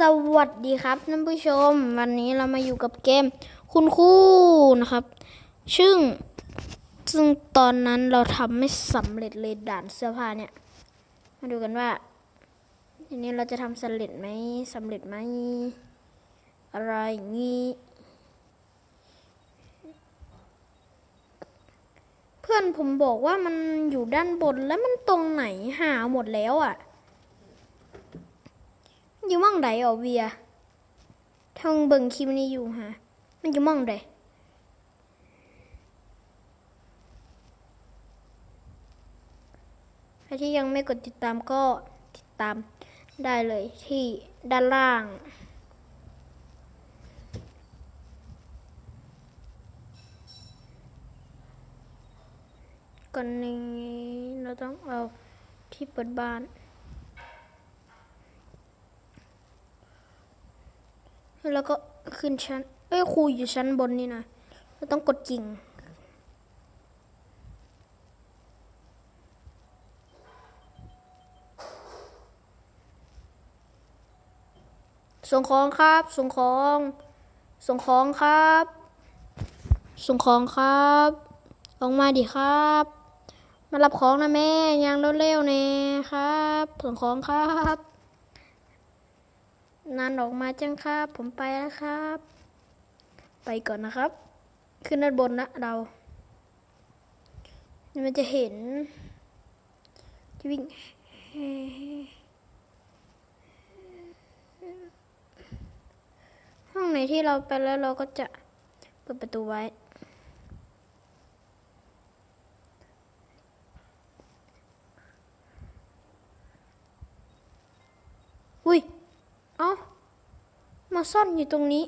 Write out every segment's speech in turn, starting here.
สวัสดีครับท่านผู้ชม วันนี้เรามาอยู่กับเกม คุณครูนะครับ ซึ่งซึ่งตอนนั้นเราทำไม่สำเร็จเลยด่านเสื้อผ้าเนี่ย มาดูกันว่าทีนี้เราจะทำสำเร็จไหมสำเร็จไหมอะไรอย่างนี้ เพื่อนผมบอกว่ามันอยู่ด้านบนแล้วมันตรงไหนหาหมดแล้วอะ อยู่หม่องใดอ๋อเวียทางเบิ่งคลิปนี้อยู่ฮะมันอยู่ม่องใดใครที่ยังไม่กดติดตามก็ติดตามได้เลยที่ด้านล่าง ก่อนนี้เราต้องเอาที่เปิดบ้าน แล้วก็ขึ้นชั้น เอ้ยครูอยู่ชั้นบนนี่นะเราต้องกดกิ่ง ส่งของครับ ส่งของ ส่งของครับ ส่งของครับ ออกมาดิครับ มารับของนะแม่ ยังเร็วๆเน่ครับ ส่งของครับ นานออกมาจังครับ ผมไปแล้วครับ ไปก่อนนะครับ ขึ้นด้านบนนะเรามันจะเห็น จะวิ่งห้องไหนที่เราไปแล้วเราก็จะเปิดประตูไว้ อุ้ย เอ้า มาซ่อนอยู่ตรงนี้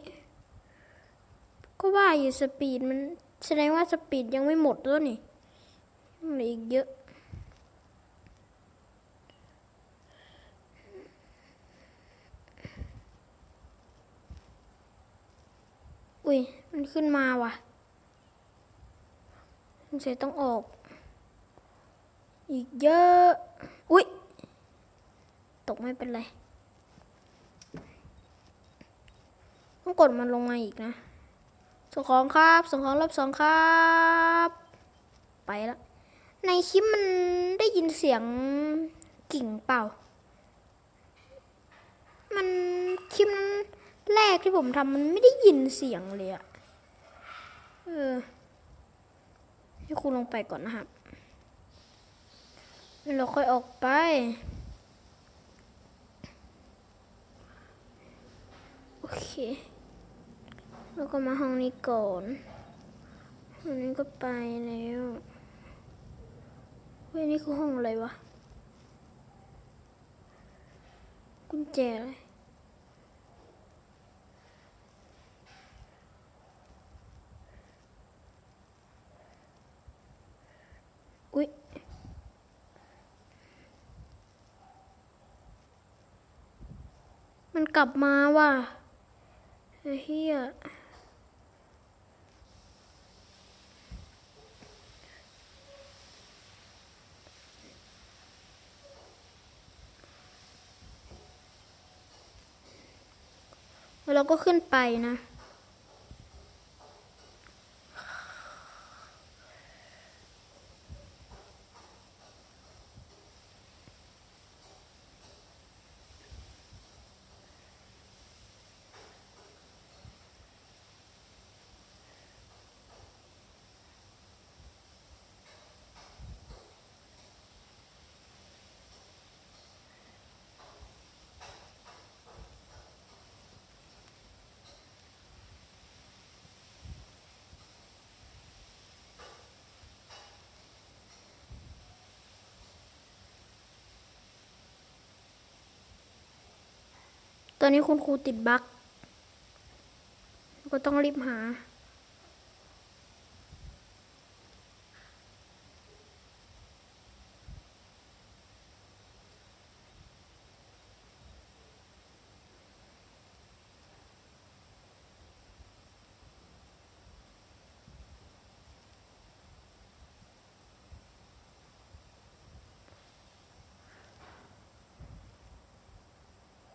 ก็ว่าอยู่สปีดมันแสดงว่าสปีดยังไม่หมดแล้วนี่เหลืออีกเยอะอุ้ย มันขึ้นมาว่ะสงสัยต้องออก อีกเยอะ อุ้ย ตกไม่เป็นไร ต้องกดมันลงมาอีกนะส่งของครับส่งของรอบสองครับ ไปแล้วในคลิปมันได้ยินเสียงกิ่งเป่า มันคลิปนั้นแรกที่ผมทำมันไม่ได้ยินเสียงเลยอะเออให้คุณลงไปก่อนนะครับเราค่อยออกไปโอเค แล้วก็มาห้องนี้ก่อนห้องนี้ก็ไปแล้วเฮ้ยนี่คือห้องอะไรวะ กุญแจอะไรอุ๊ยมันกลับมาว่ะไอ้เฮีย เราก็ขึ้นไปนะ อนนี้คุณครูติดบั๊กก็ต้องรีบหา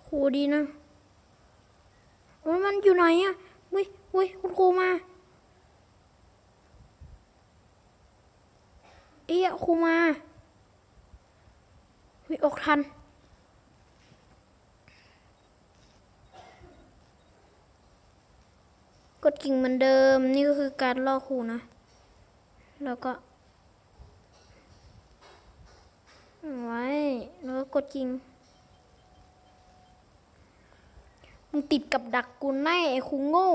ครูดีนะ มันอยู่ไหนอะเฮ้ยเฮ้ยคุณครูมาเอ๊ะครูมาเฮ้ยออกทันกดกิ่งเหมือนเดิม นี่ก็คือการล่อครูนะ แล้วก็ไว้แล้วก็กดกิ่ง มึงติดกับดักกูแน่ไอ้ครูโง่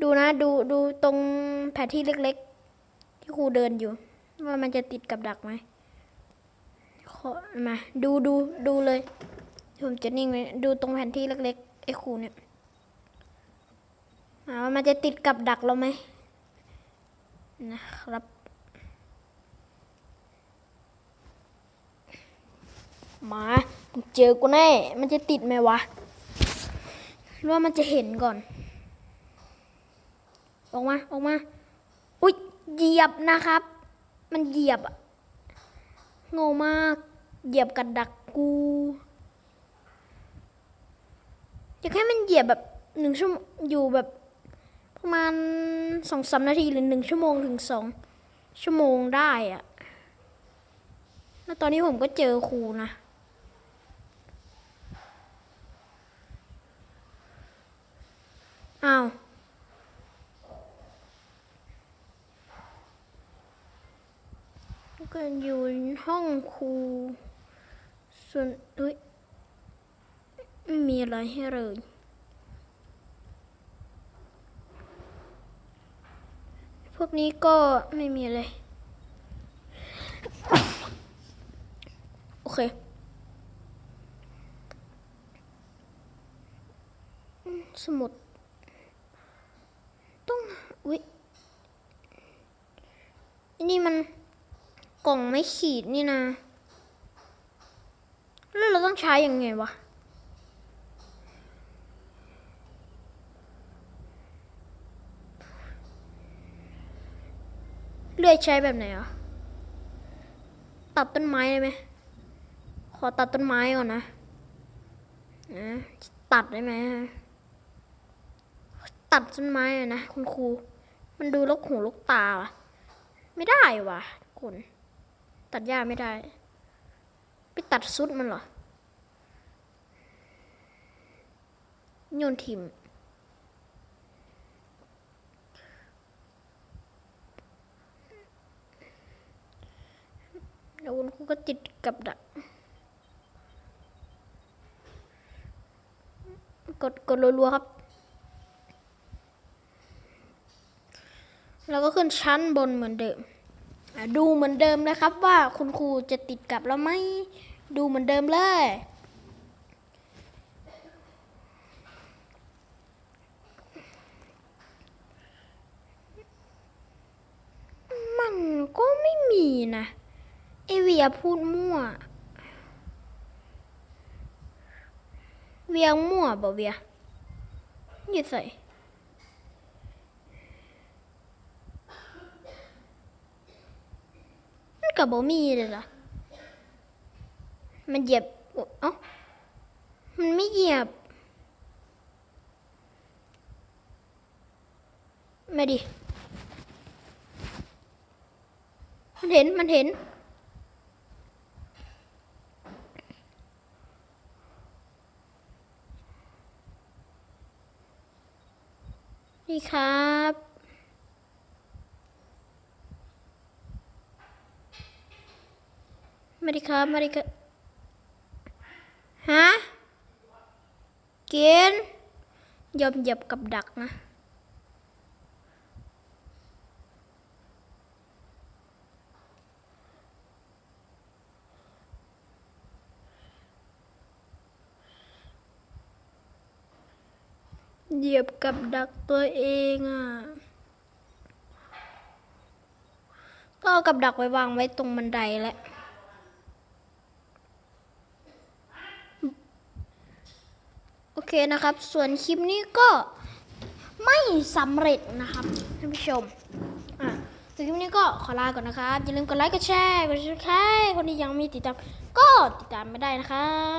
ดูนะ ดูดูตรงแผนที่เล็กๆ ที่ครูเดินอยู่ ว่ามันจะติดกับดักไหมขอมา ดูดูดูเลยผมจะนิ่งไว้ดูตรงแผนที่เล็กๆไอ้ครูเนี่ยอ่าว่ามันจะติดกับดักเราไหมนะครับมาเจอกูแน่ มันจะติดไหมวะ ว่ามันจะเห็นก่อน ออกมา ออกมา อุ๊ย เหยียบนะครับ มันเหยียบอะโง่มาก เหยียบกับดักกูอยากให้มันเหยียบแบบหนึ่งชั่วโมงอยู่แบบประมาณสองสามนาทีหรือหนึ่งชั่วโมงถึงสองชั่วโมงได้อะแล้วตอนนี้ผมก็เจอครูนะ อ้าวก็อยู่ห้องครู ส่วนเฮ้ยไม่มีอะไรให้เลยพวกนี้ก็ไม่มีเลย โอเค สมุด องอุ๊ยนี่มันกล่องไม่ขีดนี่นะแล้วเราต้องใช้ยังไงวะเลื่อยใช้แบบไหนอะตัดต้นไม้ได้ไหมขอตัดต้นไม้ก่อนนะนะตัดได้ไหมตัดต้นไม้นะคุณครู มันดูลกหูลกตาว่ะ ไม่ได้ว่ะทุกคน ตัดหญ้าไม่ได้ ไปตัดซุดมันเหรอโยนทิมแล้วคุณครูก็ติดกับดัก กดกดรัวๆครับ แล้วก็ขึ้นชั้นบนเหมือนเดิม ดูเหมือนเดิมนะครับว่าคุณครูจะติดกับเราไหมดูเหมือนเดิมเลย มันก็ไม่มีนะไอเวียพูดมั่ว เวียงมั่วบ่เวียอยี่ใส่ มัน กับบ่มีเลยล่ะ มันเหยียบเอ้ามันไม่เหยียบ มาดิ มันเห็น มันเห็นนี่ครับ มาดิครับมาดิครับฮะเกณฑ์ยอมเหยียบกับดักนะเหยียบกับดักตัวเองอะ ก็เอากับดักไว้วางไว้ตรงบันไดแหละ โอ เคนะครับ ส่วนคลิปนี้ก็ไม่สำเร็จนะครับท่านผู้ชมอะส่วนคลิปนี้ก็ขอลาก่อนนะครับอย่าลืมกดไลค์กดแชร์กดซับสไครต์คนที่ยังมีติดตามก็ติดตามไม่ได้นะครับ